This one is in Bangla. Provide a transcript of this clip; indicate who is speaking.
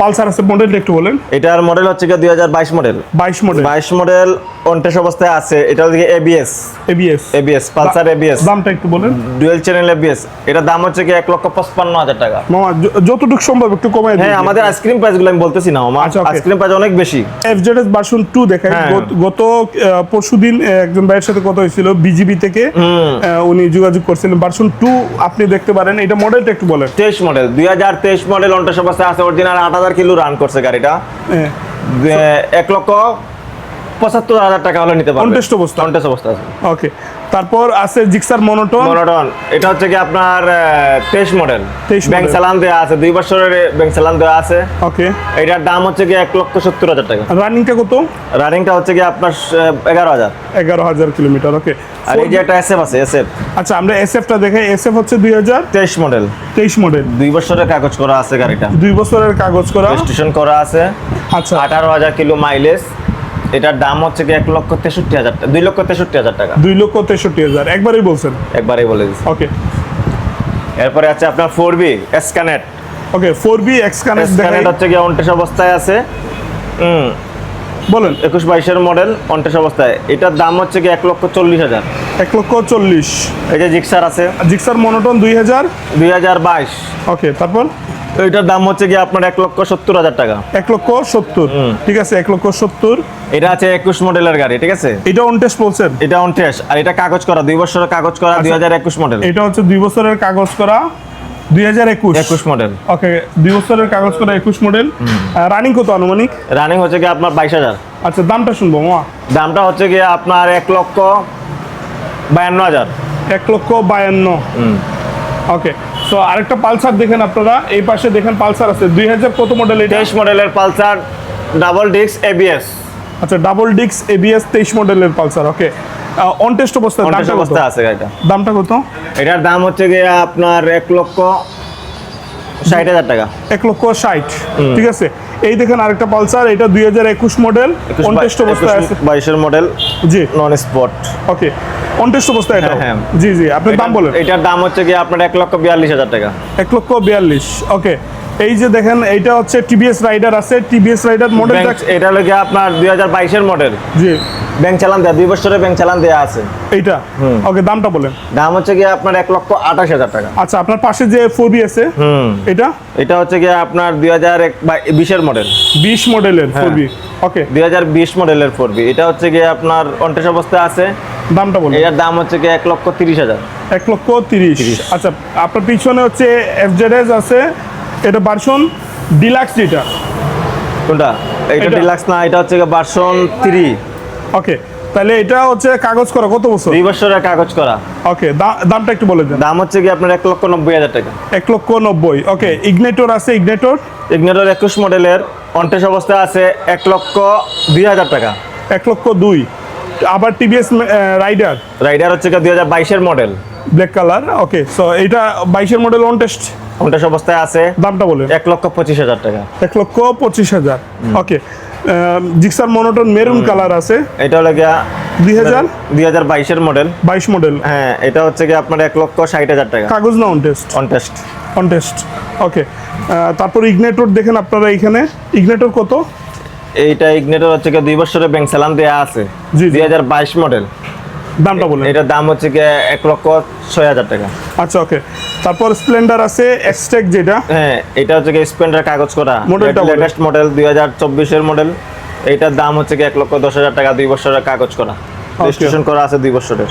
Speaker 1: পালসার আছে মডেলটা একটু বলেন।
Speaker 2: এটার মডেল হচ্ছে কি দুই হাজার বাইশ মডেল
Speaker 1: বাইশ মডেল
Speaker 2: বাইশ মডেল অনটেস অবস্থায় আছে এটা হচ্ছে ABS
Speaker 1: ABS
Speaker 2: ABS Pulsar ABS
Speaker 1: দামটা একটু বলেন।
Speaker 2: ডুয়েল চ্যানেল এবিএস এটার দাম হচ্ছে কি এক লক্ষ পঁচপান্ন হাজার টাকা।
Speaker 1: মামা যতটুকু সম্ভব একটু কমাই
Speaker 2: হ্যাঁ আমাদের আইসক্রিম প্রাইসগুলো আমি বলতেছি না মামা।
Speaker 1: আচ্ছা,
Speaker 2: আইসক্রিম প্রাইস অনেক বেশি।
Speaker 1: এফজেডএস ভার্সন টু দেখাই।
Speaker 2: হ্যাঁ।
Speaker 1: গত- গত পরশু দিন একজন ভাইয়ের সাথে কথা হয়েছিল বিজিবি থেকে। উনি যোগাযোগ করছিলেন। ভার্সন টু আপনি দেখতে পারেন। এটা মডেলটা একটু বলেন।
Speaker 2: তেইশ মডেল দুই হাজার তেইশ মডেল অনটেস অবস্থায় আছে। অরিজিনাল আট হাজার কিলো রান করছে গাড়িটা।
Speaker 1: হ্যাঁ,
Speaker 2: এক লক্ষ পঁচাত্তর হাজার টাকা হলে নিতে পারবে।
Speaker 1: Contest অবস্থা?
Speaker 2: কন্টেস্ট অবস্থা আছে।
Speaker 1: ওকে তারপর আছে জিক্সার মনোটন
Speaker 2: মনোটন এটা হচ্ছে কি আপনার তেইশ মডেল
Speaker 1: 23
Speaker 2: ব্যাংক চালান দেওয়া আছে দুই বছরের ব্যাংক চালান দেওয়া আছে।
Speaker 1: ওকে
Speaker 2: এটার দাম হচ্ছে কি এক লক্ষ সত্তর হাজার টাকা।
Speaker 1: রানিংটা কত?
Speaker 2: রানিংটা হচ্ছে কি আপনার এগারো হাজার।
Speaker 1: এগারো হাজার কিলোমিটার ওকে
Speaker 2: আর এই যে একটা এসএফ আছে এসএফ
Speaker 1: আচ্ছা আমরা এসএফটা দেখাই এসএফ হচ্ছে দুই হাজার?
Speaker 2: তেইশ মডেল
Speaker 1: তেইশ মডেল
Speaker 2: দুই বছরের কাগজ করা আছে গাড়িটা।
Speaker 1: দুই বছরের কাগজ করা।
Speaker 2: রেজিস্ট্রেশন করা আছে।
Speaker 1: আচ্ছা।
Speaker 2: আঠারো হাজার কিলো মাইলেজ এটার দাম হচ্ছে কি এক লক্ষ তেষট্টি হাজার টাকা দুই লক্ষ তেষট্টি হাজার টাকা।
Speaker 1: দুই লক্ষ তেষট্টি হাজার। একবারই বলছেন?
Speaker 2: একবারেই বলে দিচ্ছি
Speaker 1: ওকে।
Speaker 2: এরপরে আছে আপনার four B X connect
Speaker 1: okay four B X connect দেখাই।
Speaker 2: এসকানেট হচ্ছে কি অনটেস অবস্থায় আছে। হুম।
Speaker 1: বলেন।
Speaker 2: একুশ বাইশের মডেল অনটেস অবস্থায়। এটার দাম হচ্ছে কি এক লক্ষ চল্লিশ হাজার।
Speaker 1: এক লক্ষ চল্লিশ।
Speaker 2: এই যে জিক্সার আছে।
Speaker 1: জিক্সার মনোটন দুই হাজার।
Speaker 2: দুই হাজার বাইশ।
Speaker 1: ওকে তারপর?
Speaker 2: এটার দাম হচ্ছে কি আপনার এক লক্ষ সত্তর হাজার টাকা।
Speaker 1: এক লক্ষ সত্তর। ঠিক আছে এক লক্ষ সত্তর।
Speaker 2: এটা আছে একুশ মডেলের গাড়ি ঠিক আছে?
Speaker 1: এটা অন টেস্ট বলছেন?
Speaker 2: এটা অনটেস আর এটা কাগজ করা দুই বছরের কাগজ করা দুই হাজার একুশ মডেল।
Speaker 1: এটা হচ্ছে দুই বছরের কাগজ করা দুই হাজার একুশ।
Speaker 2: একুশ মডেল।
Speaker 1: ওকে দুই বছরের কাগজ করা একুশ মডেল। রানিং কত আনুমানিক?
Speaker 2: রানিং হচ্ছে কি আপনার বাইশ হাজার।
Speaker 1: আচ্ছা দামটা শুনব মা।
Speaker 2: দামটা হচ্ছে গিয়ে আপনার এক লক্ষ বায়ান্ন হাজার।
Speaker 1: এক লক্ষ বায়ান্ন। ওকে সো আরেকটা পালসার দেখেন আপনারা। এই পাশে দেখেন পালসার আছে। দুই হাজার কত মডেল
Speaker 2: তেইশ মডেলের পালসার ডাবল ডিস্ক এবিএস
Speaker 1: আচ্ছা ডাবল ডিক্স এবিএস তেইশ মডেলের পালসার ওকে অন টেস্ট
Speaker 2: অবস্থা
Speaker 1: দামটা কত?
Speaker 2: আছে গাড়িটা
Speaker 1: দামটা কত?
Speaker 2: এটার দাম হচ্ছে গিয়ে আপনার এক লক্ষ ষাট হাজার টাকা।
Speaker 1: এক লক্ষ ষাট ঠিক আছে? এই দেখেন আরেকটা পালসার এটা দুই হাজার একুশ মডেল অন টেস্ট অবস্থায় আছে।
Speaker 2: বাইশের মডেল
Speaker 1: জি।
Speaker 2: নন স্পট
Speaker 1: ওকে অন টেস্ট অবস্থায় এটা।
Speaker 2: হ্যাঁ, হ্যাঁ।
Speaker 1: জি জি আপনার দাম বলেন।
Speaker 2: এটার দাম হচ্ছে কি আপনার এক লক্ষ বিয়াল্লিশ হাজার টাকা।
Speaker 1: এক লক্ষ বিয়াল্লিশ ওকে। এই যে দেখেন এইটা হচ্ছে টিভিএস রাইডার আছে। টিভিএস রাইডার মডেলটা
Speaker 2: এটা লেগে আপনার দুই হাজার বাইশের মডেল
Speaker 1: জি।
Speaker 2: ব্যাংক চালান দেওয়া দুই বছরের ব্যাংক চালান দেওয়া আছে।
Speaker 1: এইটা? ওকে দামটা বলেন।
Speaker 2: দাম হচ্ছে গিয়ে আপনার এক লক্ষ আঠাশ হাজার টাকা।
Speaker 1: আচ্ছা আপনার পাশে যে ফোর বি আছে
Speaker 2: হুম।
Speaker 1: এটা?
Speaker 2: এটা হচ্ছে গিয়ে আপনার দুই হাজার এক বিশের মডেল
Speaker 1: বিশ মডেলের। Four B okay.
Speaker 2: দুই হাজার বিশ মডেলের ফোর বি এটা হচ্ছে গিয়ে আপনার অন্টেস অবস্থায় আছে।
Speaker 1: দামটা বলেন।
Speaker 2: এটার দাম হচ্ছে গিয়ে এক লক্ষ তিরিশ হাজার।
Speaker 1: এক লক্ষ তিরিশ। আচ্ছা আপনার পিছনে হচ্ছে এফজেডএস আছে এটা ভার্সন ডিলাক্স যেটা।
Speaker 2: কোনটা? এটা। ডিলাক্স না এটা হচ্ছে ভার্সন থ্রি
Speaker 1: ওকে তাহলে এটা হচ্ছে কাগজ করা কত বছর?
Speaker 2: দুই বছরের কাগজ করা।
Speaker 1: ওকে দামটা একটু বলে দেন।
Speaker 2: দাম হচ্ছে কি আপনার এক লক্ষ নব্বই হাজার টাকা।
Speaker 1: এক লক্ষ নব্বই ওকে ইগনেটর আছে ইগনেটর
Speaker 2: ইগনেটর একুশ মডেলের অন্টেস অবস্থায় আছে এক লক্ষ দুই হাজার টাকা।
Speaker 1: এক লক্ষ দুই। আবার টিভিএস রাইডার
Speaker 2: রাইডার হচ্ছে দুই হাজার বাইশের model
Speaker 1: black colour okay so এটা বাইশের মডেল অন টেস্ট
Speaker 2: অন্টেস অবস্থায় আছে?
Speaker 1: দামটা বলেন।
Speaker 2: এক লক্ষ পঁচিশ হাজার টাকা।
Speaker 1: এক লক্ষ পঁচিশ হাজার। Okay. Gixxer monotone maroon colour আছে।
Speaker 2: এটা হলো গিয়া
Speaker 1: দুই হাজার?
Speaker 2: দুই হাজার বাইশের মডেল
Speaker 1: বাইশ মডেল
Speaker 2: হ্যাঁ এটা হচ্ছে গিয়ে আপনার এক লক্ষ ষাট হাজার টাকা।
Speaker 1: কাগজ না অন টেস্ট
Speaker 2: অনটেস্ট
Speaker 1: ওকে। তারপর ইগনেটর দেখেন আপনারা এখানে। ইগনেটর কত?
Speaker 2: এইটা ইগনেটর হচ্ছে গিয়ে দুই বছরের ব্যাংক চালান দেওয়া আছে। দুই হাজার বাইশ মডেল
Speaker 1: দামটা বলেন।
Speaker 2: এটার দাম হচ্ছে কি এক লক্ষ ছয় হাজার টাকা।
Speaker 1: আচ্ছা ওকে। তারপর স্প্লেন্ডার আছে এক্সটেক যেটা।
Speaker 2: হ্যাঁ এটা হচ্ছে কি স্প্লেন্ডার কাগজ করা।
Speaker 1: মডেলটা।
Speaker 2: লেটেস্ট মডেল দুই হাজার চব্বিশের মডেল এটার দাম হচ্ছে কি এক লক্ষ দশ হাজার টাকা দুই বছরের কাগজ করা। রেজিস্ট্রেশন করা আছে দুই বছরের।